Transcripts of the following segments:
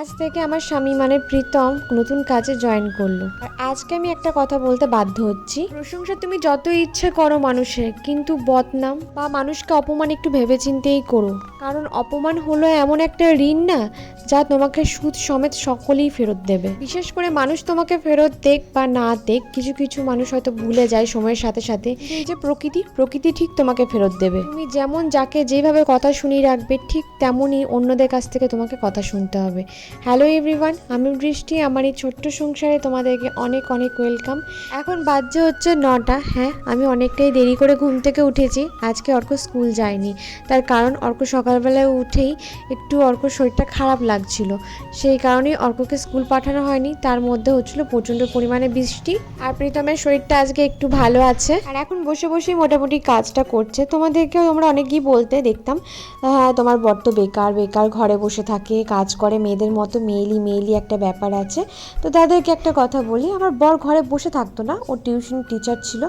আজ থেকে আমার স্বামী মানে প্রীতম নতুন কাজে জয়েন করল। আর আজকে আমি একটা কথা বলতে বাধ্য হচ্ছি। প্রশংসা তুমি যত ইচ্ছে করো মানুষের, কিন্তু বদনাম বা মানুষকে অপমান একটু ভেবেচিন্তেই করো। কারণ অপমান হলো এমন একটা ঋণ না, যা তোমাকে সুদ সমেত সকলেই ফেরত দেবে। বিশেষ করে মানুষ তোমাকে ফেরত দেখ বা না দেখ কিছু কিছু মানুষ হয়তো ভুলে যায় সময়ের সাথে সাথে। যে প্রকৃতি প্রকৃতি ঠিক তোমাকে ফেরত দেবে। তুমি যেমন যাকে যেভাবে কথা শুনিয়ে রাখবে, ঠিক তেমনই অন্যদের কাছ থেকে তোমাকে কথা শুনতে হবে। হ্যালো এভরিওয়ান আমি বৃষ্টি। আমার এই ছোট্ট সংসারে তোমাদেরকে অনেক অনেক ওয়েলকাম এখন বাজছে হচ্ছে নটা। হ্যাঁ আমি অনেকটাই দেরি করে ঘুম থেকে উঠেছি। আজকে অর্ক স্কুল যায়নি। তার কারণ অর্ক সকালবেলায় উঠেই একটু অর্ক শরীরটা খারাপ লাগছিল। সেই কারণেই অর্ককে স্কুল পাঠানো হয়নি। তার মধ্যে হচ্ছিল প্রচণ্ড পরিমাণে বৃষ্টি। আর প্রীতমের শরীরটা আজকে একটু ভালো আছে। আর এখন বসে বসেই মোটামুটি কাজটা করছে। তোমাদেরকেও আমরা অনেকেই বলতে দেখতাম হ্যাঁ তোমার বড্ড বেকার বেকার ঘরে বসে থাকে, কাজ করে, মেয়েদের মতো মেয়েলি মেয়েলি একটা ব্যাপার আছে। তো তাদেরকে একটা কথা বলি, আমার বর ঘরে বসে থাকতো না ও টিউশন টিচার ছিল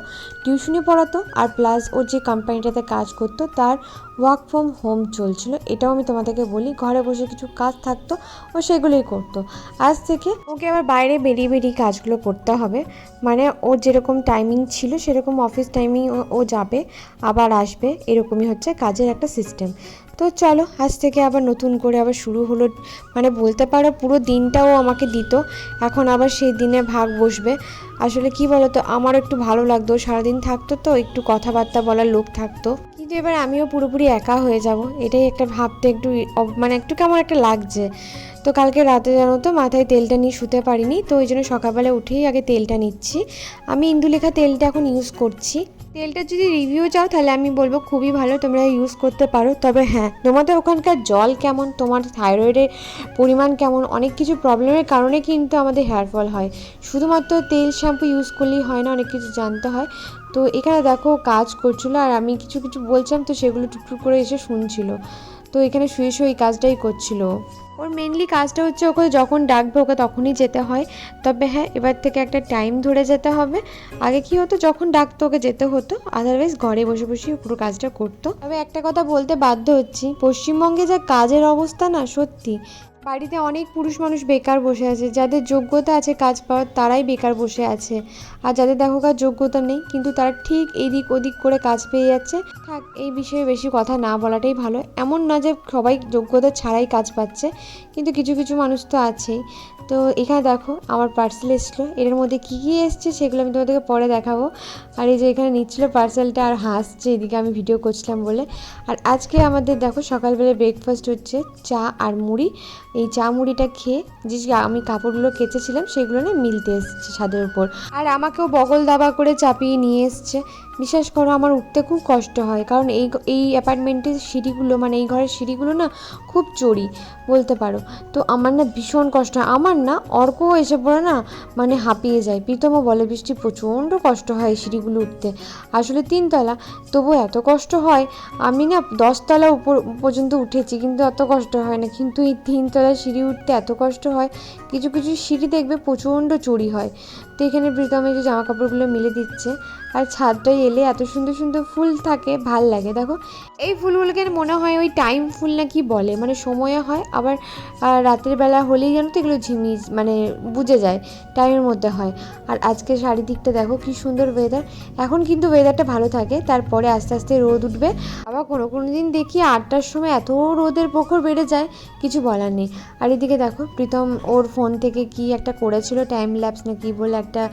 টিউশনি পড়াতো, আর প্লাস ও যে কোম্পানিটাতে কাজ করতো, তার ওয়ার্ক ফ্রম হোম চলছিল, এটাও আমি তোমাদেরকে বলি, ঘরে বসে কিছু কাজ থাকতো, ও সেগুলোই করতো। আজ থেকে ওকে আবার বাইরে বেরিয়ে বেরিয়ে কাজগুলো করতে হবে মানে ওর যেরকম টাইমিং ছিল, সেরকম অফিস টাইমিং ও যাবে, আবার আসবে, এরকমই হচ্ছে কাজের একটা সিস্টেম তো চলো, আজ থেকে আবার নতুন করে আবার শুরু হলো। মানে বলতে পারো, পুরো দিনটাও আমাকে দিত। এখন আবার সেই দিনে ভাগ বসবে। আসলে কি বলতো, আমারও একটু ভালো লাগতো। সারাদিন থাকতো তো, একটু কথাবার্তা বলার লোক থাকতো। কিন্তু এবার আমিও পুরোপুরি একা হয়ে যাব। এটাই একটা ভাবতে একটু মানে একটু কেমন একটা লাগছে। তো কালকে রাতে জানো তো, মাথায় তেলটা নিয়ে শুতে পারিনি। তো ওই জন্য সকালবেলা উঠেই আগে তেলটা নিচ্ছি। আমি ইন্দুলেখা তেলটা এখন ইউজ করছি। তেলটা যদি রিভিউ চাও, তাহলে আমি বলব খুবই ভালো, তোমরা ইউজ করতে পারো। তবে হ্যাঁ তোমাদের ওখানকার জল কেমন? তোমার থাইরয়েডের পরিমাণ কেমন? অনেক কিছু প্রবলেমের কারণে কিন্তু আমাদের হেয়ার ফল হয়। শুধুমাত্র তেল শ্যাম্পু ইউজ করলেই হয় না, অনেক কিছু জানতে হয়। তো এখানে দেখো, কাজ করছিল আর আমি কিছু কিছু বলছিলাম, তো সেগুলো টুকটুক করে এসে শুনছিল। তো এখানে শুয়ে শুয়ে এই কাজটাই করছিল। ওর মেনলি কাজটা হচ্ছে ওকে যখন ডাকবে ওকে তখনই যেতে হয়। তবে হ্যাঁ এবার থেকে একটা টাইম ধরে যেতে হবে। আগে কি হতো, যখন ডাকতো ওকে যেতে হতো আদারওয়াইজ ঘরে বসে বসে পুরো কাজটা করতো। তবে একটা কথা বলতে বাধ্য হচ্ছি, পশ্চিমবঙ্গে যা কাজের অবস্থা না সত্যি বাড়িতে অনেক পুরুষ মানুষ বেকার বসে আছে। যাদের যোগ্যতা আছে কাজ পাওয়ার, তারাই বেকার বসে আছে। আর যাদের দেখো কার যোগ্যতা নেই, কিন্তু তারা ঠিক এদিক ওদিক করে কাজ পেয়ে যাচ্ছে। থাক, এই বিষয়ে বেশি কথা না বলাটাই ভালো। এমন না যে সবাই যোগ্যতা ছাড়াই কাজ পাচ্ছে, কিন্তু কিছু কিছু মানুষ তো আছেই। তো এখানে দেখো, আমার পার্সেল এসেছিল। এর মধ্যে কী কী এসছে সেগুলো আমি তোমাদেরকে পরে দেখাবো। আর এই যে এখানে নিচ্ছিল পার্সেলটা আর হাসছে, এদিকে আমি ভিডিও করছিলাম বলে। আর আজকে আমাদের দেখো সকালবেলা ব্রেকফাস্ট হচ্ছে চা আর মুড়ি। এই চা মুড়িটা খেয়ে যে আমি কাপড়গুলো কেচেছিলাম সেগুলো না মিলতে এসছে ছাদের উপর। আর আমাকেও বগল দাবা করে চাপিয়ে নিয়ে এসছে। বিশ্বাস করো, আমার উঠতে খুব কষ্ট হয়। কারণ এই এই অ্যাপার্টমেন্টের সিঁড়িগুলো মানে এই ঘরের সিঁড়িগুলো না খুব চড়ি, বলতে পারো। তো আমার না ভীষণ কষ্ট হয়। আমার না অর্কও এসে পড়ে না মানে হাঁপিয়ে যায়। প্রীতমও বলে, বৃষ্টি প্রচণ্ড কষ্ট হয় এই সিঁড়িগুলো উঠতে। আসলে তিনতলা তবু এত কষ্ট হয়, আমি না দশতলা উপর পর্যন্ত উঠেছি, কিন্তু এত কষ্ট হয় না। কিন্তু এই তিনতলা সিঁড়ি উঠতে এত কষ্ট হয়, কিছু কিছু সিঁড়ি দেখবে প্রচণ্ড চড়ি হয়। তো এখানে প্রীতম এই যে জামা কাপড়গুলো মিলে দিচ্ছে। আর ছাদটায় এলে এত সুন্দর সুন্দর ফুল থাকে, ভালো লাগে। দেখো, এই ফুলগুলোকে মনে হয় ওই টাইম ফুল না কি বলে? মানে সময়ে হয়, আবার রাতের বেলা হলেই যেন তো এগুলো ঝিমিয়ে মানে বুঝে যায়, টাইমের মধ্যে হয়। আর আজকে চারিদিকটা দেখো কি সুন্দর ওয়েদার এখন কিন্তু ওয়েদারটা ভালো থাকে, তারপরে আস্তে আস্তে রোদ উঠবে। আবার কোনো কোনো দিন দেখি আটটার সময় এত রোদের প্রখর বেড়ে যায়, কিছু বলার নেই। আর এদিকে দেখো, প্রীতম ওর ফোন থেকে কি একটা করেছিল টাইম ল্যাপস না কি বলে একটা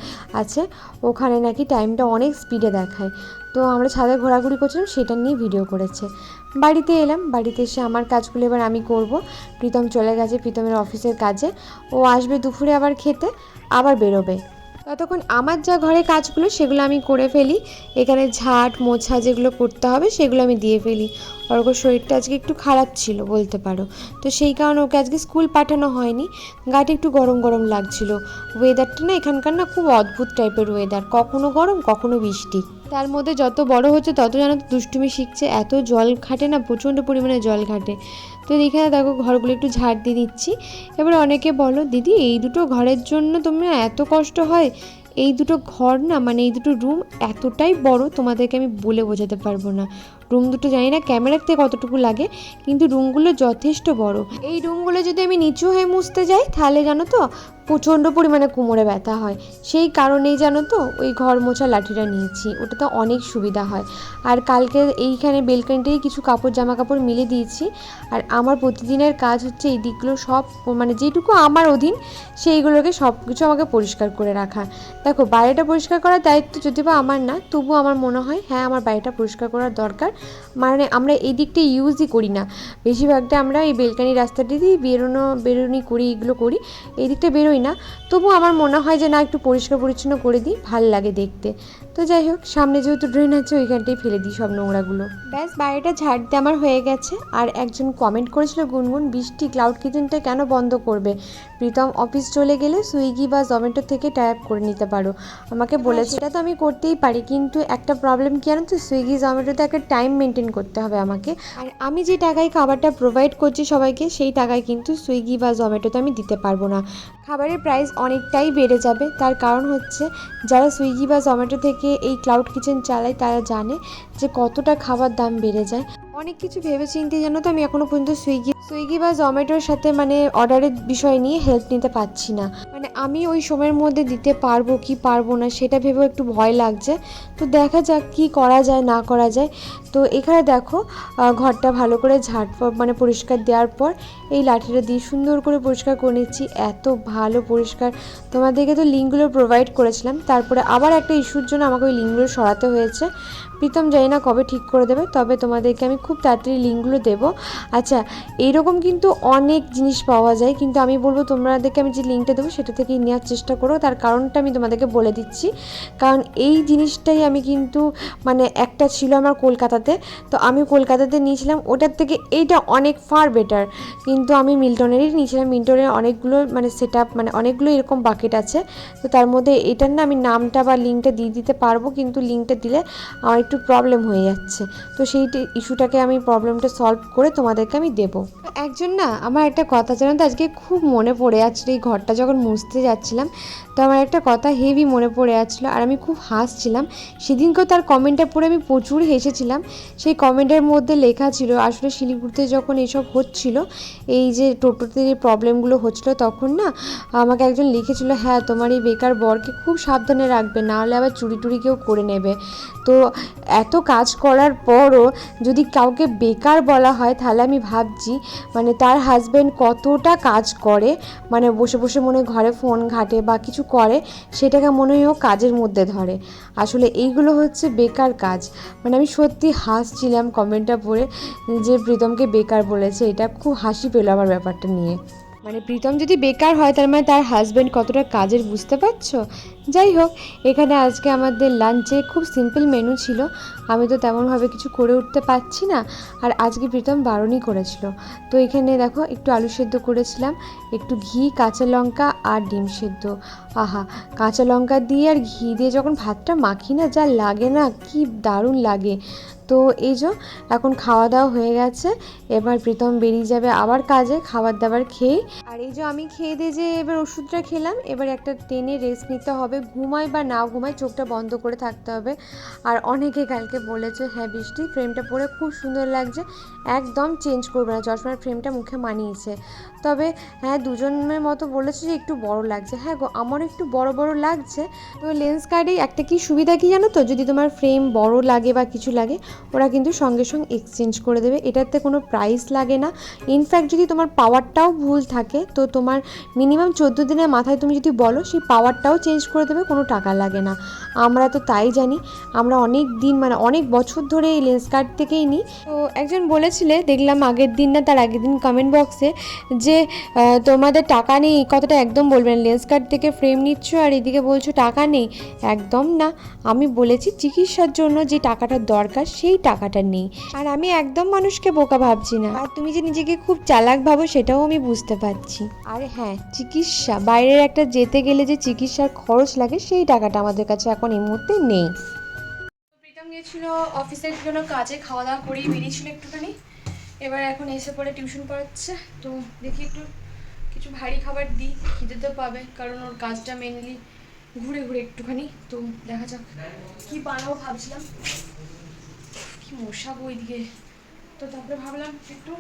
আছে। ওখানে নাকি টাইমটা অনেক স্পিডে দেখায়। তো আমরা ছাদে ঘোরাঘুরি করছিলাম, সেটা নিয়ে ভিডিও করেছে। বাড়িতে এলাম, বাড়িতে এসে আমার কাজগুলো এবার আমি করব। প্রীতম চলে গেছে, প্রীতমের অফিসের কাজে। ও আসবে দুপুরে আবার খেতে, আবার বেরোবে। ততক্ষণ আমার যা ঘরে কাজগুলো সেগুলো আমি করে ফেলি। এখানে ঝাঁট, মোছা যেগুলো করতে হবে সেগুলো আমি দিয়ে ফেলি। ওর শরীরটা আজকে একটু খারাপ ছিল বলতে পারো। তো সেই কারণে ওকে আজকে স্কুল পাঠানো হয়নি। গাটা একটু গরম গরম লাগছিল। ওয়েদারটা না এখানকার না খুব অদ্ভুত টাইপের ওয়েদার কখনো গরম, কখনো বৃষ্টি। তার মধ্যে যত বড় হচ্ছে তত যেন দুষ্টুমি শিখছে। এত জল ঘাটে না, প্রচণ্ড পরিমাণে জল ঘাটে তো এখানে দেখো ঘরগুলো একটু ঝাড় দিয়ে দিচ্ছি। এবার অনেকে বলো, দিদি, এই দুটো ঘরের জন্য তোমরা এত কষ্ট হয়? এই দুটো ঘর না মানে এই দুটো রুম এতটাই বড়, তোমাদেরকে আমি বলে বোঝাতে পারব না। রুম দুটো জানি না ক্যামেরাতে কতটুকু লাগে, কিন্তু রুমগুলো যথেষ্ট বড়। এই রুমগুলো যদি আমি নিচু হয়ে মুছতে যাই, তাহলে জানো তো প্রচণ্ড পরিমাণে কোমরে ব্যথা হয়। সেই কারণেই জানো তো ওই ঘর মোছা লাঠিটা নিয়েছি, ওটাতে অনেক সুবিধা হয়। আর কালকে এইখানে বেলকানিতেই কিছু কাপড় জামা কাপড় মিলে দিয়েছি। আর আমার প্রতিদিনের কাজ হচ্ছে এই দিকগুলো সব মানে যেটুকু আমার অধীন, সেইগুলোকে সব কিছু আমাকে পরিষ্কার করে রাখা। দেখো, বাইরেটা পরিষ্কার করার দায়িত্ব যদি বা আমার না, তবুও আমার মনে হয় হ্যাঁ আমার বাড়িটা পরিষ্কার করার দরকার। মানে আমরা এই দিকটা ইউজই করি না। বেশিরভাগটা আমরা এই বেলকানি রাস্তাটি দিয়ে বেরোনো, বেরোনি করি, এগুলো করি, এই দিকটা বেরোই না। তবুও আমার মনে হয় যে না, একটু পরিষ্কার পরিচ্ছন্ন করে দিই, ভালো লাগে দেখতে। তো যাই হোক, সামনে যেহেতু ড্রেন আছে, ওইখানটাই ফেলে দিই সব নোংরাগুলো। ব্যাস, বাড়িটা ঝাড় দিয়ে আমার হয়ে গেছে। আর একজন কমেন্ট করেছিল, গুনগুন, বৃষ্টি ক্লাউড কিচেনটা কেন বন্ধ করবে? প্রীতম অফিস চলে গেলে সুইগি বা জোম্যাটো থেকে ট্যাপ করে নিতে পারো। আমাকে বলেছে সেটা তো আমি করতেই পারি কিন্তু একটা প্রবলেম কি জানো তো? সুইগি জোম্যাটোতে একটা টাইম মেনটেন করতে হবে আমাকে। আর আমি যে টাকায় খাবারটা প্রোভাইড করছি সবাইকে সেই টাকায় কিন্তু সুইগি বা জোম্যাটোতে আমি দিতে পারব না। খাবারের প্রাইস অনেকটাই বেড়ে যাবে। তার কারণ হচ্ছে যারা সুইগি বা জোম্যাটো থেকে এই ক্লাউড কিচেন চালায় তারা জানে যে কতটা খাবার দাম বেড়ে যায়। অনেক কিছু ভেবে চিন্তে জানো তো, আমি এখনও পর্যন্ত সুইগি সুইগি বা জোম্যাটোর সাথে মানে অর্ডারের বিষয় নিয়ে হেল্প নিতে পারছি না। মানে আমি ওই সময়ের মধ্যে দিতে পারব কি পারব না সেটা ভেবেও একটু ভয় লাগছে। তো দেখা যাক কি করা যায়, না করা যায়। তো এখানে দেখো ঘরটা ভালো করে ঝাড় মানে পরিষ্কার দেওয়ার পর এই লাঠিটা দিয়ে সুন্দর করে পরিষ্কার করে নিচ্ছি। এত ভালো পরিষ্কার। তোমাদেরকে তো লিঙ্কগুলো প্রোভাইড করেছিলাম। তারপরে আবার একটা ইস্যুর জন্য আমাকে ওই লিঙ্কগুলো সরাতে হয়েছে। প্রীতম জানি না কবে ঠিক করে দেবে, তবে তোমাদেরকে আমি খুব তাড়াতাড়ি লিঙ্কগুলো দেবো। আচ্ছা এইরকম কিন্তু অনেক জিনিস পাওয়া যায়, কিন্তু আমি বলব তোমাদেরকে আমি যে লিঙ্কটা দেবো সেটা থেকেই নেওয়ার চেষ্টা করো। তার কারণটা আমি তোমাদেরকে বলে দিচ্ছি, কারণ এই জিনিসটাই আমি কিন্তু মানে একটা ছিল আমার কলকাতাতে, তো আমি কলকাতাতে নিয়েছিলাম, ওটার থেকে এইটা অনেক ফার বেটার কিন্তু আমি মিল্টনেরই নিয়েছিলাম মিল্টনের অনেকগুলো মানে সেট মানে অনেকগুলো এরকম বাকেট আছে, তো তার মধ্যে এটার না আমি নামটা বা লিঙ্কটা দিয়ে দিতে পারব, কিন্তু লিঙ্কটা দিলে আমার একটু প্রবলেম হয়ে যাচ্ছে। তো সেই ইস্যুটাকে আমি প্রবলেমটা সলভ করে তোমাদেরকে আমি দেবো। একজন না, আমার একটা কথা জানো তো, আজকে খুব মনে পড়ে। যাচ্ছিল এই ঘরটা যখন মুছতে যাচ্ছিলাম তো আমার একটা কথা হেভি মনে পড়ে যাচ্ছিল আর আমি খুব হাসছিলাম। সেদিনকেও তার কমেন্টটা পড়ে আমি প্রচুর হেসেছিলাম। সেই কমেন্টের মধ্যে লেখা ছিল, আসলে শিলিগুড়িতে যখন এসব হচ্ছিল, এই যে টোটোতে যে প্রবলেমগুলো হচ্ছিল, তখন না আমাকে একজন লিখেছিল হ্যাঁ তোমার এই বেকার বরকে খুব সাবধানে রাখবে, না হলে আবার চুরি টুরি কেউ করে নেবে। তো এত কাজ করার পরও যদি কাউকে বেকার বলা হয়, তাহলে আমি ভাবছি মানে তার হাজব্যান্ড কতটা কাজ করে মানে বসে বসে মনে ঘরে ফোন ঘাটে বা কিছু করে, সেটাকে মনে হয় কাজের মধ্যে ধরে। আসলে এইগুলো হচ্ছে বেকার কাজ। মানে আমি সত্যি হাসছিলাম কমেন্টটা পড়ে যে প্রীতমকে বেকার বলেছে। এটা খুব হাসি পেল আমার ব্যাপারটা নিয়ে। মানে প্রীতম যদি বেকার হয়, তার মানে তার হাজব্যান্ড কতটা কাজের বুঝতে পারছ? যাই হোক, এখানে আজকে আমাদের লাঞ্চে খুব সিম্পল মেনু ছিল। আমি তো তেমনভাবে কিছু করে উঠতে পারছি না। আর আজকে প্রীতম বারণই করেছিল। তো এখানে দেখো, একটু আলু সেদ্ধ করেছিলাম। একটু ঘি, কাঁচা লঙ্কা আর ডিম সেদ্ধ। আহা, কাঁচা লঙ্কা দিয়ে আর ঘি দিয়ে যখন ভাতটা মাখি না, যা লাগে না, কি দারুণ লাগে। তো এই যে, এখন খাওয়া দাওয়া হয়ে গেছে। এবার প্রীতম বেরিয়ে যাবে আবার কাজে খাবার দাবার খেয়ে আর এই যে আমি খেয়ে দিয়ে যে এবার ওষুধটা খেলাম, এবার একটা টেনে রেস্ট নিতে হবে। ঘুমাই বা না ঘুমাই চোখটা বন্ধ করে থাকতে হবে। আর অনেকে কালকে বলেছে হ্যাঁ বৃষ্টি ফ্রেমটা পরে খুব সুন্দর লাগছে। একদম চেঞ্জ করবে না। চশমার ফ্রেমটা মুখে মানিয়েছে। তবে হ্যাঁ দুজনের মতো বলেছে যে, একটু বড় লাগছে। হ্যাঁ গো, আমারও একটু বড় বড় লাগছে। তো লেন্স কার্ডে একটা কি সুবিধা কি জানো তো? যদি তোমার ফ্রেম বড় লাগে বা কিছু লাগে ওরা কিন্তু সঙ্গে সঙ্গে এক্সচেঞ্জ করে দেবে। এটাতে কোনো প্রাইস লাগে না। ইনফ্যাক্ট যদি তোমার পাওয়ারটাও ভুল থাকে, তো তোমার মিনিমাম চোদ্দ দিনের মাথায় তুমি যদি বলো, সেই পাওয়ারটাও চেঞ্জ করে দেবে, কোনো টাকা লাগে না। আমরা তো তাই জানি। আমরা অনেক দিন মানে অনেক বছর ধরে এই লেন্স কার্ড থেকেই নিই। তো একজন বলেছিলে, দেখলাম আগের দিন না, তার আগের দিন কমেন্ট বক্সে যে তোমাদের টাকা নেই কথাটা একদম বলবেন লেন্স কার্ড থেকে ফ্রেম নিচ্ছ আর এদিকে বলছো টাকা নেই। একদম না। আমি বলেছি চিকিৎসার জন্য যে টাকাটা দরকার সেই টাকাটা নেই। আর আমি একদম মানুষকে বোকা ভাবছি না। আর তুমি যে নিজেকে খুব চালাক ভাবো সেটাও আমি বুঝতে পারছি। আর হ্যাঁ চিকিৎসা। বাইরের একটা যেতে গেলে যে চিকিৎসার খরচ লাগে সেই টাকাটা আমাদের কাছে এখন এই মুহূর্তে নেই। প্রীতম গেছিল অফিসের জন্য কাজে খাওয়া দাওয়া করেই বেরিয়েছিল একটুখানি। এবার এখন এসে পরে টিউশন পড়াচ্ছে। তো দেখি একটু কিছু ভারী খাবার দিই খিদে তো পাবে কারণ ওর কাজটা মেনলি ঘুরে ঘুরে একটুখানি। তো দেখা যাক। কি বানাবো ভাবছিলাম। কি মশা বই দিয়ে তো তারপরে ভাবলাম একটু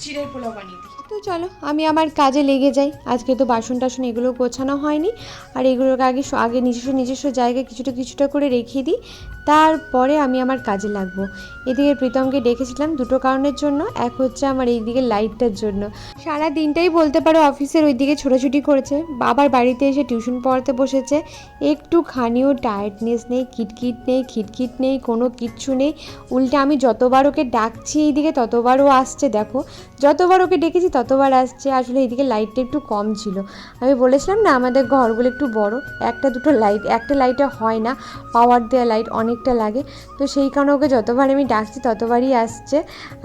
চিড়ের পোলাও বানিয়ে দিই। তো চলো, আমি আমার কাজে লেগে যাই। আজকে তো বাসন টাসন এগুলো গোছানো হয়নি। আর এগুলোকে আগে আগে নিজস্ব নিজস্ব জায়গায় কিছুটা কিছুটা করে রেখে দিই। তারপরে আমি আমার কাজে লাগবো। এদিকে প্রীতমকে ডেকেছিলাম দুটো কারণের জন্য। এক হচ্ছে আমার এইদিকে লাইটটার জন্য। সারা দিনটাই বলতে পারো অফিসের ওইদিকে ছোটাছুটি করেছে। বাবার বাড়িতে এসে টিউশন পড়াতে বসেছে। একটু খানিও টায়ার্ডনেস নেই কিটকিট নেই, খিটখিট নেই, কোনো কিচ্ছু নেই। উল্টে আমি যতবার ওকে ডাকছি এইদিকে ততবার ও আসছে, দেখো। যতবার ওকে ডেকেছি ততবার আসছে। আসলে এইদিকে লাইটটা একটু কম ছিল। আমি বলেছিলাম না আমাদের ঘরগুলো একটু বড়। একটা দুটো লাইট একটা লাইটে হয় না। পাওয়ার দেওয়া লাইট অনেকটা লাগে। তো সেই কারণে ওকে যতবার আমি ডাকছি ততবারই আসছে।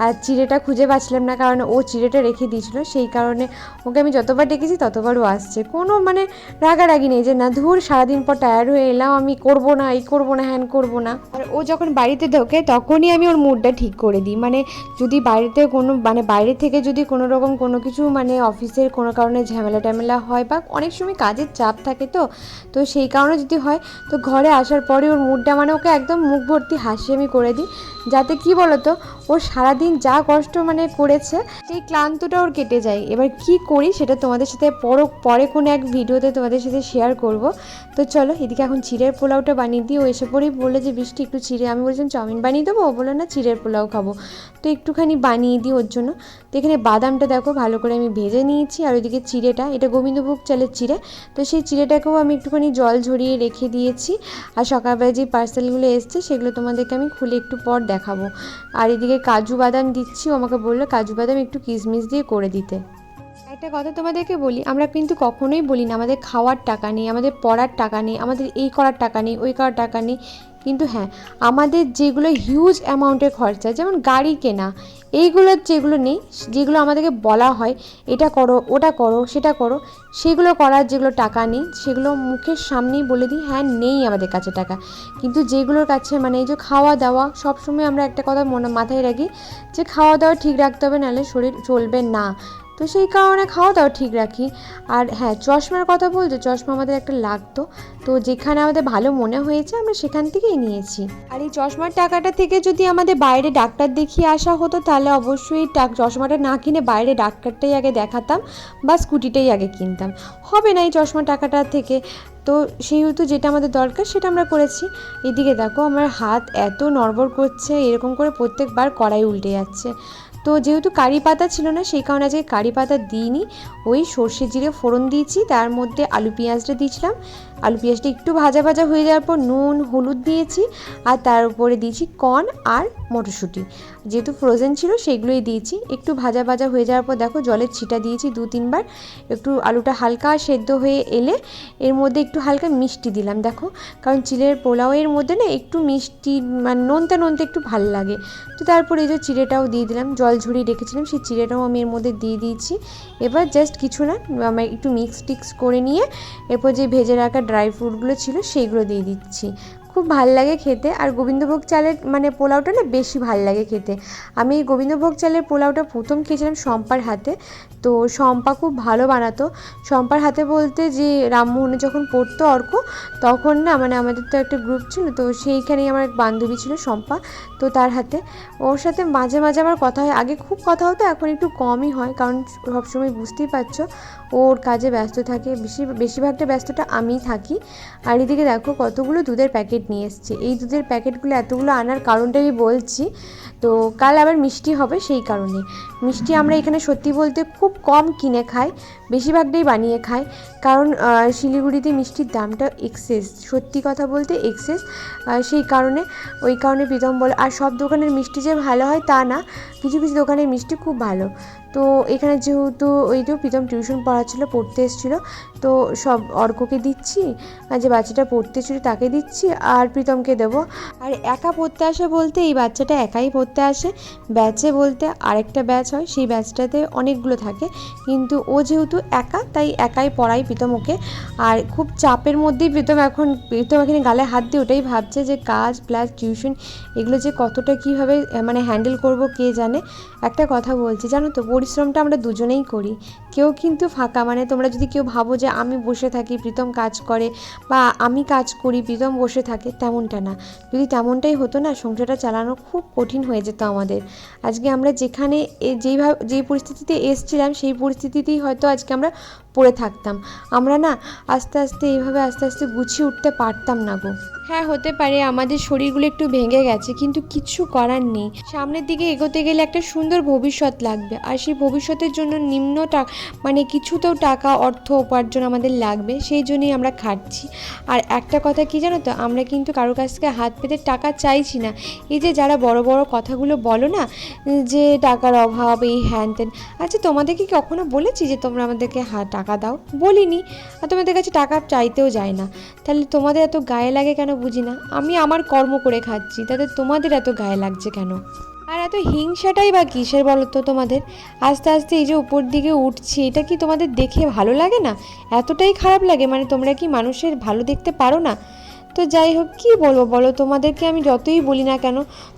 আর চিড়েটা খুঁজে পাচ্ছিলাম না, কারণ ও চিড়েটা রেখে দিয়েছিল। সেই কারণে ওকে আমি যতবার ডেকেছি ততবারও আসছে। কোনো মানে রাগারাগি নেই যে, না ধুর, সারাদিন পর টায়ার্ড হয়ে এলাম, আমি করব না, এই করব না, হ্যান করব না। আর ও যখন বাড়িতে ঢোকে তখনই আমি ওর মুডটা ঠিক করে দিই। মানে যদি বাড়িতে কোনো মানে বাইরে থেকে যদি কোনো রকম কোনো কিছু মানে অফিসের কোনো কারণে ঝামেলা ট্যামেলা হয় বা অনেক সময় কাজের চাপ থাকে তো তো সেই কারণে যদি হয়, তো ঘরে আসার পরে ওর মুডটা মানে ওকে একদম মুখ ভর্তি হাসি আমি করে দিই। যাতে কি বলতো ও সারাদিন যা কষ্ট মানে করেছে, সেই ক্লান্তটা ওর কেটে যায়। এবার কি করি সেটা তোমাদের সাথে পর, পরে কোনো এক ভিডিওতে তোমাদের সাথে শেয়ার করব। তো চলো, এদিকে এখন চিড়ের পোলাওটা বানিয়ে দিই। ও এসে পরেই বলে যে, বৃষ্টি একটু চিড়ে আমি বলছিলাম, চাউমিন বানিয়ে দেবো? ও বলল, না, চিড়ের পোলাও খাব। তো একটুখানি বানিয়ে দিই ওর জন্য। তো এখানে বাদামটা দেখো, ভালো করে আমি ভেজে নিয়েছি। আর ওইদিকে চিড়েটা, এটা গোবিন্দভোগ চালের চিড়ে। তো সেই চিড়েটাকেও আমি একটুখানি জল ঝরিয়ে রেখে দিয়েছি। আর সকালবেলা যে পার্সেলগুলো এসছে, সেগুলো তোমাদেরকে আমি খুলে একটু পর দেখাবো। আর এদিকে কাজু বাদাম দিচ্ছি। ও আমাকে বলল কাজু বাদাম একটু কিশমিশ দিয়ে করে দিতে। একটা কথা তোমাদেরকে বলি, আমরা কিন্তু কখনোই বলি না, আমাদের খাওয়ার টাকা নেই, আমাদের পড়ার টাকা নেই, আমাদের এই করার টাকা নেই, ওই করার টাকা নেই। কিন্তু হ্যাঁ আমাদের যেগুলো হিউজ অ্যামাউন্টের খরচা, যেমন গাড়ি কেনা এইগুলোর যেগুলো নেই, যেগুলো আমাদেরকে বলা হয়, এটা করো, ওটা করো, সেটা করো, সেগুলো করার যেগুলো টাকা নেই, সেগুলো মুখের সামনেই বলে দিই হ্যাঁ নেই আমাদের কাছে টাকা। কিন্তু যেগুলোর কাছে মানে এই যে খাওয়া দাওয়া, সবসময় আমরা একটা কথা মনে মাথায় রাখি যে খাওয়া দাওয়া ঠিক রাখতে হবে, নাহলে শরীর চলবে না। তো সেই কারণে খাওয়া দাওয়া ঠিক রাখি। আর হ্যাঁ চশমার কথা বলতে চশমা আমাদের একটা লাগতো। তো যেখানে আমাদের ভালো মনে হয়েছে, আমরা সেখান থেকেই নিয়েছি। আর এই চশমার টাকাটা থেকে যদি আমাদের বাইরে ডাক্তার দেখিয়ে আসা হতো, তাহলে অবশ্যই চশমাটা না কিনে বাইরে ডাক্তারটাই আগে দেখাতাম বা স্কুটিটাই আগে কিনতাম। হবে না এই চশমা টাকাটা থেকে। তো সেহেতু যেটা আমাদের দরকার, সেটা আমরা করেছি। এদিকে দেখো, আমার হাত এত নড়বড় করছে, এরকম করে প্রত্যেকবার কড়াই উল্টে যাচ্ছে। তো যেহেতু কারি পাতা ছিল না, সেই কারণে আজকে কারি পাতা দিইনি। ওই সর্ষে জিরে ফোড়ন দিয়েছি, তার মধ্যে আলু পেঁয়াজটা দিয়েছিলাম। আলু পেঁয়াজটা একটু ভাজা ভাজা হয়ে যাওয়ার পর নুন, হলুদ দিয়েছি আর তার উপরে দিয়েছি কর্ন আর মটরশুঁটি। যেহেতু ফ্রোজেন ছিল সেগুলোই দিয়েছি। একটু ভাজা ভাজা হয়ে যাওয়ার পর দেখো জলের ছিটা দিয়েছি দু, তিনবার। একটু আলুটা হালকা সেদ্ধ হয়ে এলে এর মধ্যে একটু হালকা মিষ্টি দিলাম দেখো। কারণ চিলের পোলাওয়ের মধ্যে না একটু মিষ্টি মানে নোনতা নোনতা একটু ভালো লাগে। তো তারপরে এই যে চিড়েটাও দিয়ে দিলাম। জল ঝরিয়ে রেখেছিলাম। সেই চিড়েটাও আমি এর মধ্যে দিয়ে দিয়েছি। এবার জাস্ট কিছু না, আমার একটু মিক্স টিক্স করে নিয়ে এরপর যে ভেজে রাখা ড্রাই ফ্রুটগুলো ছিল সেইগুলো দিয়ে দিচ্ছি। খুব ভালো লাগে খেতে। আর গোবিন্দভোগ চালের মানে পোলাওটা না বেশি ভালো লাগে খেতে। আমি এই গোবিন্দভোগ চালের পোলাওটা প্রথম খেয়েছিলাম শম্পার হাতে। তো শম্পা খুব ভালো বানাতো। শম্পার হাতে বলতে যে রামমোহনে যখন পড়তো অর্ক, তখন না মানে আমাদের তো একটা গ্রুপ ছিল, তো সেইখানেই আমার এক বান্ধবী ছিল শম্পা, তো তার হাতে। ওর সাথে মাঝে মাঝে আমার কথা হয়। আগে খুব কথা হতো, এখন একটু কমই হয়, কারণ সবসময় বুঝতেই পারছ, ওর কাজে ব্যস্ত থাকে। বেশি, বেশিরভাগটা ব্যস্তটা আমিই থাকি। আর এদিকে দেখো কতগুলো দুধের প্যাকেট নিয়ে এসছে। এই দুধের প্যাকেটগুলো এতগুলো আনার কারণটা আমি বলছি, তো কাল আবার মিষ্টি হবে সেই কারণে। মিষ্টি আমরা এখানে সত্যি বলতে খুব কম কিনে খায়, বেশিরভাগটাই বানিয়ে খায়। কারণ শিলিগুড়িতে মিষ্টির দামটা এক্সেস সত্যি কথা বলতে এক্সেস সেই কারণে, ওই কারণে প্রীতম বলে আর সব দোকানের মিষ্টি যে ভালো হয় তা না, কিছু কিছু দোকানের মিষ্টি খুব ভালো। তো এখানে যেহেতু ওই তো প্রীতম টিউশন পড়াচ্ছিলো, পড়তে এসেছিল তো সব অর্ককে দিচ্ছি, আর যে বাচ্চাটা পড়তে ছিল তাকে দিচ্ছি, আর প্রীতমকে দেবো। আর একা পড়তে আসে বলতে এই বাচ্চাটা একাই পড়তে আসে। ব্যাচে বলতে আরেকটা ব্যাচ হয়, সেই ব্যাচটাতে অনেকগুলো থাকে। কিন্তু ও যেহেতু একা, তাই একাই পড়াই প্রীতম ওকে। আর খুব চাপের মধ্যেই প্রীতম এখন, প্রীতম এখানে গালে হাত দিয়ে ওটাই ভাবছে যে কাজ, প্লাস টিউশন, এগুলো যে কতটা কীভাবে মানে হ্যান্ডেল করব কে জানে। একটা কথা বলছি, জানো তো, পরিশ্রমটা আমরা দুজনেই করি। কেউ কিন্তু ফাঁকা মানে তোমরা যদি কেউ ভাবো যে আমি বসে থাকি, প্রীতম কাজ করে বা আমি কাজ করি, প্রীতম বসে থাকে, তেমনটা না। যদি তেমনটাই হতো না, সংসারটা চালানো খুব কঠিন হয়ে যেত আমাদের। আজকে আমরা যেখানে যেইভাবে যেই পরিস্থিতিতে এসছিলাম, সেই পরিস্থিতিতেই হয়তো আজকে আমরা পড়ে থাকতাম। আমরা না আস্তে আস্তে এইভাবে আস্তে আস্তে গুছিয়ে উঠতে পারতাম না গো। হ্যাঁ হতে পারে আমাদের শরীরগুলো একটু ভেঙে গেছে, কিন্তু কিচ্ছু করার নেই। সামনের দিকে এগোতে গেলে একটা সুন্দর ভবিষ্যৎ লাগবে, আর সেই ভবিষ্যতের জন্য নিম্ন টাকা মানে তো টাকা, অর্থ উপার্জন আমাদের লাগবে, সেই জন্যই আমরা খাটছি। আর একটা কথা কি জানো তো, আমরা কিন্তু কারোর কাছ থেকে হাত পেতে টাকা চাইছি না। এই যে যারা বড় বড় কথাগুলো বলো না, যে টাকার অভাব, এই হ্যান ত্যান আচ্ছা তোমাদেরকে কখনো বলেছি যে তোমরা আমাদেরকে হা টাকা দাও। বলিনি। আর তোমাদের কাছে টাকা চাইতেও যায় না। তাহলে তোমাদের এত গায়ে লাগে কেন বুঝি না? আমি আমার কর্ম করে খাচ্ছি, তাতে তোমাদের এত গায়ে লাগছে কেন? আর এত হিংসাটাই বা কিসের বলো তো তোমাদের? আস্তে আস্তে এই যে উপর দিকে উঠছি, এটা কি তোমাদের দেখে ভালো লাগে না? এতটাই খারাপ লাগে মানে তোমরা কি মানুষের ভালো দেখতে পারো না? তো যাই হোক, কী বলব বলো? তোমাদেরকে আমি যতই বলি না কেন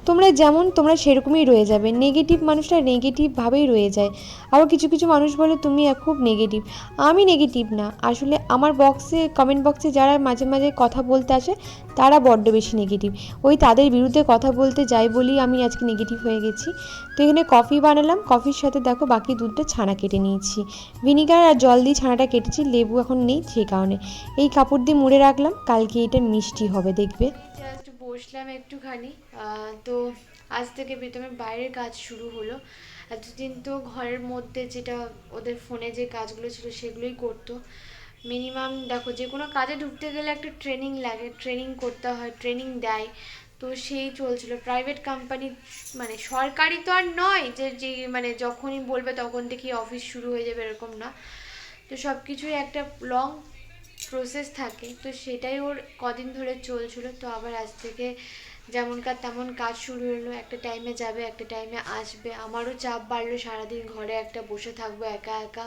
তোমরা যেমন তোমরা সেরকমই রয়ে যাবে। নেগেটিভ মানুষটা নেগেটিভভাবেই রয়ে যায়। আবার কিছু কিছু মানুষ বলে, তুমি খুব নেগেটিভ আমি নেগেটিভ না। আসলে আমার বক্সে কমেন্ট বক্সে যারা মাঝে মাঝে কথা বলতে আসে, তারা বড্ড বেশি নেগেটিভ ওই তাদের বিরুদ্ধে কথা বলতে যাই বলি আমি আজকে নেগেটিভ হয়ে গেছি। তো এখানে কফি বানালাম। কফির সাথে দেখো বাকি দুধটা ছানা কেটে নিয়েছি। ভিনিগার আর জল দিয়ে ছানাটা কেটেছি। লেবু এখন নেই, সেই কারণে। এই কাপড় দিয়ে মুড়ে রাখলাম। কালকে এটা মিষ্টি হবে, দেখবে। বসলাম একটুখানি তো আজ থেকে প্রীতমের বাইরের কাজ শুরু হলো। এতদিন তো ঘরের মধ্যে যেটা ওদের ফোনে যে কাজগুলো ছিল সেগুলোই করতো। মিনিমাম দেখো যে কোনো কাজে ঢুকতে গেলে একটা ট্রেনিং লাগে ট্রেনিং করতে হয় ট্রেনিং দেয়। তো সেই চলছিল। প্রাইভেট কোম্পানি মানে সরকারি তো আর নয় যে যে মানে যখনই বলবে তখন থেকেই অফিস শুরু হয়ে যাবে এরকম না। তো সব কিছুই একটা লং প্রসেস থাকে। তো সেটাই ওর কদিন ধরে চলছিল। তো আবার আজ থেকে যেমন কাজ তেমন কাজ শুরু হলো। একটা টাইমে যাবে, একটা টাইমে আসবে। আমারও চাপ বাড়লো সারাদিন ঘরে একটা বসে থাকব একা একা।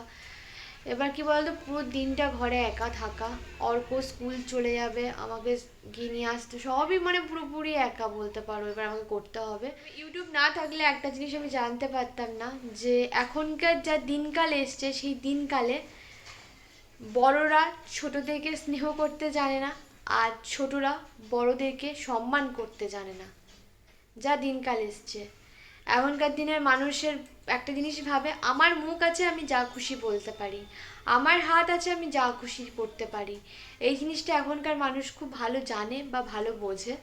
এবার কি বলতো, পুরো দিনটা ঘরে একা থাকা। অর্ক স্কুল চলে যাবে, আমাকে গিয়ে নিয়ে আসতে। সবই মানে পুরোপুরি একা বলতে পারো, এবার আমাকে করতে হবে। ইউটিউব না থাকলে একটা জিনিস আমি জানতে পারতাম না যে, এখনকার যা দিনকাল এসছে, সেই দিনকালে বড়রা ছোটদেরকে স্নেহ করতে জানে না আর ছোটরা বড়দেরকে সম্মান করতে জানে না। যা দিনকাল এসছে। এখনকার দিনের মানুষের একটা জিনিস ভাবে, আমার মুখ আছে আমি যা খুশি বলতে পারি, আমার হাত আছে আমি যা খুশি করতে পারি। এই জিনিসটা এখনকার মানুষ খুব ভালো জানে বা ভালো বোঝে।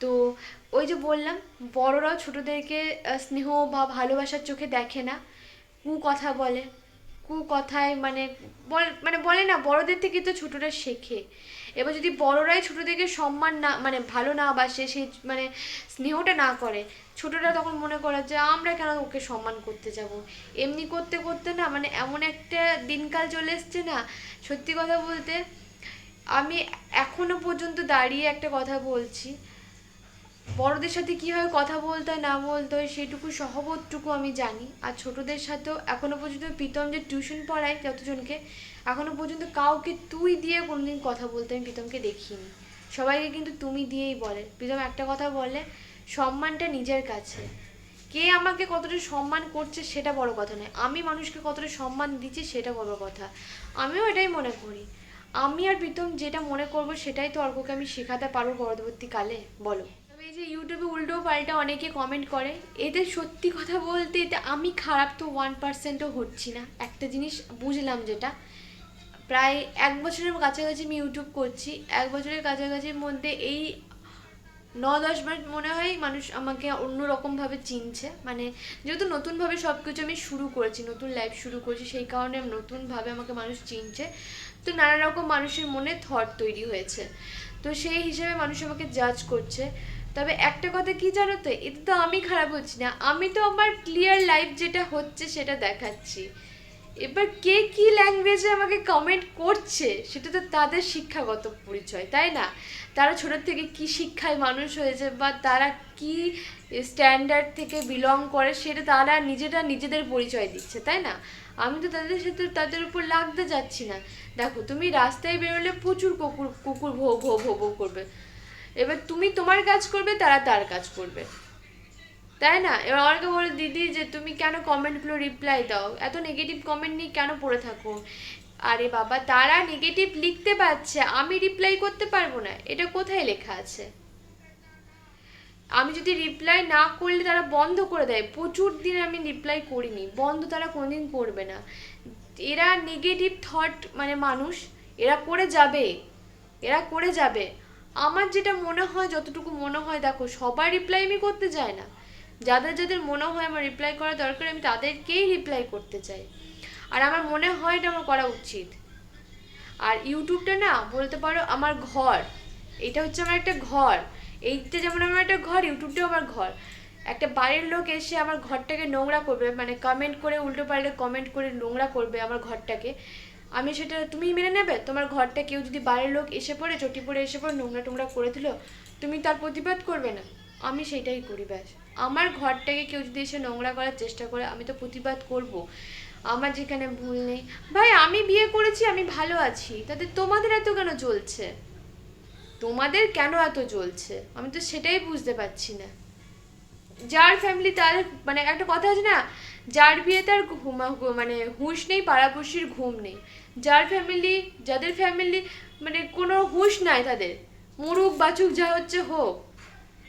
তো ওই যে বললাম, বড়রাও ছোটদেরকে স্নেহ বা ভালোবাসার চোখে দেখে না কু কথা বলে। কু কথায় মানে বল মানে বলে না, বড়দের থেকে তো ছোটরা শেখে। এবার যদি বড়রাই ছোটদেরকে সম্মান না মানে ভালো না বাসে সেই মানে স্নেহটা না করে, ছোটরা তখন মনে করে যে আমরা কেন ওকে সম্মান করতে যাব? এমনি করতে করতে না মানে এমন একটা দিনকাল চলে এসছে না, সত্যি কথা বলতে, আমি এখনও পর্যন্ত দাঁড়িয়ে একটা কথা বলছি বড়দের সাথে কীভাবে কথা বলতে, না বলতে হয় সেটুকু সহবোধটুকু আমি জানি। আর ছোটদের সাথেও এখনও পর্যন্ত প্রীতম যে টিউশন পড়ায় যতজনকে, এখনও পর্যন্ত কাউকে তুই দিয়ে কোনোদিন কথা বলতে আমি প্রীতমকে দেখিনি। সবাইকে কিন্তু তুমি দিয়েই বলে। প্রীতম একটা কথা বলে, সম্মানটা নিজের কাছে। কে আমাকে কতটা সম্মান করছে সেটা বড় কথা নয়। আমি মানুষকে কতটা সম্মান দিচ্ছি সেটা বড় কথা। আমিও এটাই মনে করি। আমি আর প্রীতম যেটা মনে করব সেটাই তো অর্ককে আমি শেখাতে পারব পরবর্তীকালে। বলো। এই যে ইউটিউবে উল্টো পাল্টা অনেকে কমেন্ট করে, এতে সত্যি কথা বলতে আমি খারাপ তো ওয়ান পার্সেন্টও হচ্ছি না। একটা জিনিস বুঝলাম যেটা, প্রায় এক বছরের কাছাকাছি আমি ইউটিউব করছি, এক বছরের কাছাকাছির মধ্যে এই ন দশ মাস মনে হয় মানুষ আমাকে অন্যরকমভাবে চিনছে। মানে যেহেতু নতুনভাবে সব কিছু আমি শুরু করেছি, নতুন লাইফ শুরু করেছি, সেই কারণে নতুনভাবে আমাকে মানুষ চিনছে। তো নানা রকম মানুষের মনে থট তৈরি হয়েছে। তো সেই হিসেবে মানুষ আমাকে জাজ করছে। তবে একটা কথা কি জানো তো? এতে তো আমি খারাপ হচ্ছি না। আমি তো আমার ক্লিয়ার লাইফ যেটা হচ্ছে সেটা দেখাচ্ছি। এবার কে কি ল্যাঙ্গুয়েজে আমাকে কমেন্ট করছে, সেটা তো তাদের শিক্ষাগত পরিচয়, তাই না? তারা ছোট থেকে কি শিক্ষায় মানুষ হয়েছে বা তারা কি স্ট্যান্ডার্ড থেকে বিলং করে, সেটা তারা নিজেরা নিজেদের পরিচয় দিচ্ছে, তাই না? আমি তো তাদের সাথে তাদের উপর লাগতে যাচ্ছি না। দেখো, তুমি রাস্তায় বেরোলে প্রচুর কুকুর কুকুর ভো ভো ভো ভো করবে। এবার তুমি তোমার কাজ করবে, তারা তার কাজ করবে। তাই না? এবার অনেকে বলে, দিদি, যে তুমি কেন কমেন্টগুলো রিপ্লাই দাও? এত নেগেটিভ কমেন্ট নিয়ে কেন পড়ে থাকো? আরে বাবা, তারা নেগেটিভ লিখতে পারছে, আমি রিপ্লাই করতে পারব না। এটা কোথায় লেখা আছে? আমি যদি রিপ্লাই না করলে তারা বন্ধ করে দেয়। প্রচুর দিন আমি রিপ্লাই করিনি। বন্ধ তারা কোনোদিন করবে না। এরা নেগেটিভ থট মানে মানুষ, এরা করে যাবে। এরা করে যাবে। আমার যেটা মনে হয়, যতটুকু মনে হয়, দেখো, সবার রিপ্লাই আমি করতে চাই না। যাদের যাদের মনে হয় আমার রিপ্লাই করা দরকার, আমি তাদেরকেই রিপ্লাই করতে চাই। আর আমার মনে হয় এটা আমার করা উচিত। আর ইউটিউবটা না, বলতে পারো, আমার ঘর। এটা হচ্ছে আমার একটা ঘর। এইটা যেমন আমার একটা ঘর, ইউটিউবটাও আমার ঘর। একটা বাড়ির লোক এসে আমার ঘরটাকে নোংরা করবে মানে কমেন্ট করে, উল্টো পাল্টে কমেন্ট করে নোংরা করবে আমার ঘরটাকে। আমি সেটা তুমি মেনে নেবে? তোমার ঘরটা কেউ যদি বাইরের লোক এসে পড়ে, চটি পড়ে এসে পড়ে, নোংরা টোংরা করে দিল, তুমি তার প্রতিবাদ করবে না। আমি সেটাই করি ব্যাস। আমার ঘরটাকে কেউ যদি এসে নোংরা করার চেষ্টা করে, আমি তো প্রতিবাদ করব। আমার যেখানে ভুল নেই। ভাই, আমি বিয়ে করেছি, আমি ভালো আছি। তাতে তোমাদের এত কেন চলছে তোমাদের কেন এত জ্বলছে? আমি তো সেটাই বুঝতে পারছি না। যার ফ্যামিলি তার মানে একটা কথা আছে না, যার বিয়ে তার মানে হুঁশ নেই, পাড়াপড়শির ঘুম নেই। যার ফ্যামিলি যাদের ফ্যামিলি মানে কোনো হুঁশ নাই তাদের। মরুক বাচুক যা হচ্ছে হোক।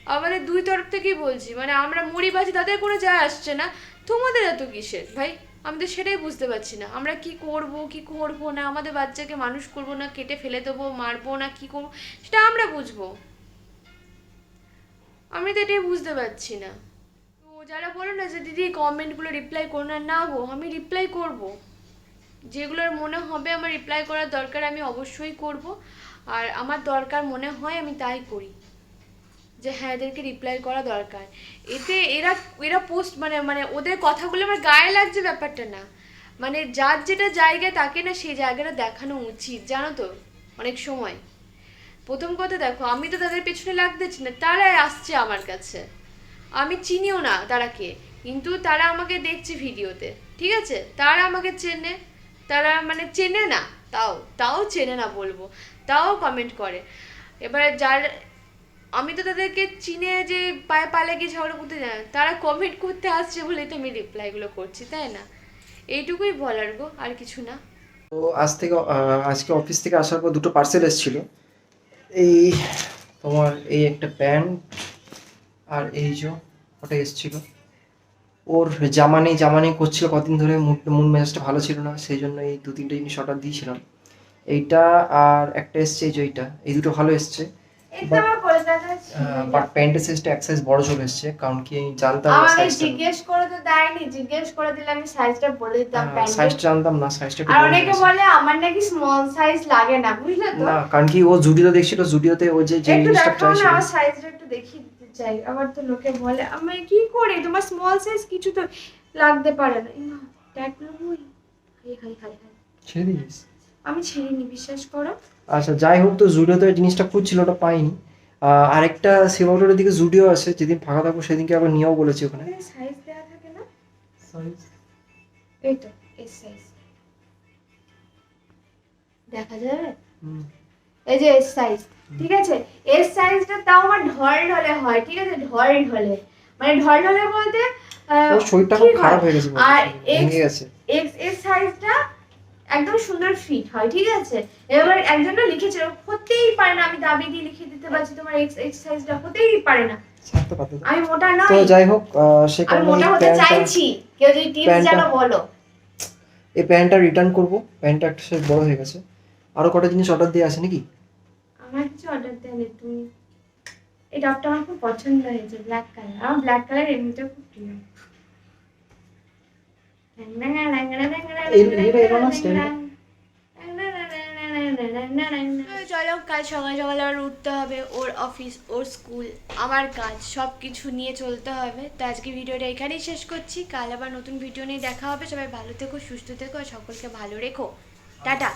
আমাদের দুই তরফ থেকেই বলছি মানে আমরা মুড়ি বাঁচি তাদের কোনো যা আসছে না। তোমাদের এত কিসের? ভাই, আমি তো সেটাই বুঝতে পারছি না। আমরা কি করব কি করব না? আমাদের বাচ্চাকে মানুষ করব না, কেটে ফেলে দেবো, মারবো না, কি করব? সেটা আমরা বুঝব। আমি তো এটাই বুঝতে পারছি না। তো যারা বলো না যে, দিদি কমেন্টগুলো রিপ্লাই করো না। না গো, আমি রিপ্লাই করব। যেগুলোর মনে হবে আমার রিপ্লাই করার দরকার আমি অবশ্যই করব। আর আমার দরকার মনে হয় আমি তাই করি। যে হ্যাঁ এদেরকে রিপ্লাই করা দরকার। এতে এরা এরা পোস্ট মানে মানে ওদের কথাগুলো আমার গায়ে লাগছে ব্যাপারটা না। মানে যার যেটা জায়গায় তাকে না সেই জায়গাটা দেখানো উচিত, জানো তো, অনেক সময়। প্রথম কথা দেখো, আমি তো তাদের পেছনে লাগতেছি না তারাই আসছে আমার কাছে। আমি চিনিও না তারা কে কিন্তু তারা আমাকে দেখছে ভিডিওতে, ঠিক আছে? তারা আমাকে চেনে। তারা মানে চেনে না, তাও তাও চেনে না বলব, তাও কমেন্ট করে। এবারে যার, আমি তো তাদেরকে চিনে যে পায়ে পালে গিয়ে ঝগড়া করতে জানি তারা কমেন্ট করতে আসছে বলেই তো আমি রিপ্লাইগুলো করছি, তাই না? এইটুকুই বলার গো, আর কিছু না। তো আজ থেকে আজকে অফিস থেকে আসার পর দুটো পার্সেল এসেছিল। এই তোমার এই একটা প্যান্ট আর এই যে ওটা এসেছিল। ওর জামা নেই জামা নেই করছিল কদিন ধরে মুড মুড মেজাজটা ভালো ছিল না সেই জন্য এই দু তিনটে জিনিস অর্ডার দিয়েছিলাম। এইটা আর একটা এসছে এই যে এইটা এই দুটো ভালো এসছে। বাট প্যান্টের সাইজটা এক সাইজ বড় চলে এসছে কারণ কি আমি জানতাম না সাইজটা জিজ্ঞেস করে তো দেয়নি জিজ্ঞেস করে দিলে আমি সাইজটা বলে দিতাম প্যান্টের সাইজটা জানতাম না সাইজটা আর অনেকে বলে আমার নাকি স্মল সাইজ লাগে না বুঝলে তো? না কারণ কি ও জুডিও দেখছিল জুডিওতে ওই যে যে একটু জিনিসটা দেখাও না আমার সাইজটা একটু দিতে চাই আবার তো লোকে বলে আমি কি করে? তোমার স্মল সাইজ কিছু তো লাগতে পারে না। Ima, hi hi hi hi. ছেড়ে দিস। আমি ছেড়িনি বিশ্বাস করো। আচ্ছা যাই হোক তো জুডিওতে ওই জিনিসটা খুঁজছিল ওটা পাইনি। আরেকটা শিবগড়ের দিকে জুডিও আছে যেদিন ফাঁকা থাকব সেদিনকে আবার নিয়েও বলেছি ওখানে। সাইজ দেওয়া থাকে না? এই তো এই সাইজ দেখা যাবে এই যে এস সাইজ ঠিক আছে? এস সাইজটা তাও আমার ঢল ঢলে হয় ঠিক আছে? ঢল ঢলে। মানে ঢল ঢলে বলতে শরীরটা খুব খারাপ হয়ে গেছে আর এক্স এক্সের সাইজটা একদম সুন্দর ফিট হয় ঠিক আছে? এবার একজন না লিখেছে হতেই পারে না আমি দাবি দিয়ে লিখে দিতে পারছি তোমার এক্স এক্স সাইজটা হতেই পারে না। আমি মোটা তো যাই হোক সে আমি কারণে মোটা হতে চাইছি। কেউ যদি টিপস জানো বলো। এই প্যান্টটা রিটার্ন করব। প্যান্টটা একটা বড় হয়ে গেছে। আরও কটা জিনিস অর্ডার দিয়ে আছে নাকি? আমার কিছু অর্ডার দেয়নি তুমি এই টপটা আমার খুব পছন্দ হয়েছে ব্ল্যাক কালার আমার ব্ল্যাক কালার এমনিতেও খুব প্রিয়? চলো কাল সকাল সকাল আবার উঠতে হবে। ওর অফিস ওর স্কুল আমার কাজ সব কিছু নিয়ে চলতে হবে। তো আজকে ভিডিওটা এখানেই শেষ করছি। কাল আবার নতুন ভিডিও নিয়ে দেখা হবে। সবাই ভালো থেকো সুস্থ থেকো আর সকলকে ভালো রেখো। টাটা।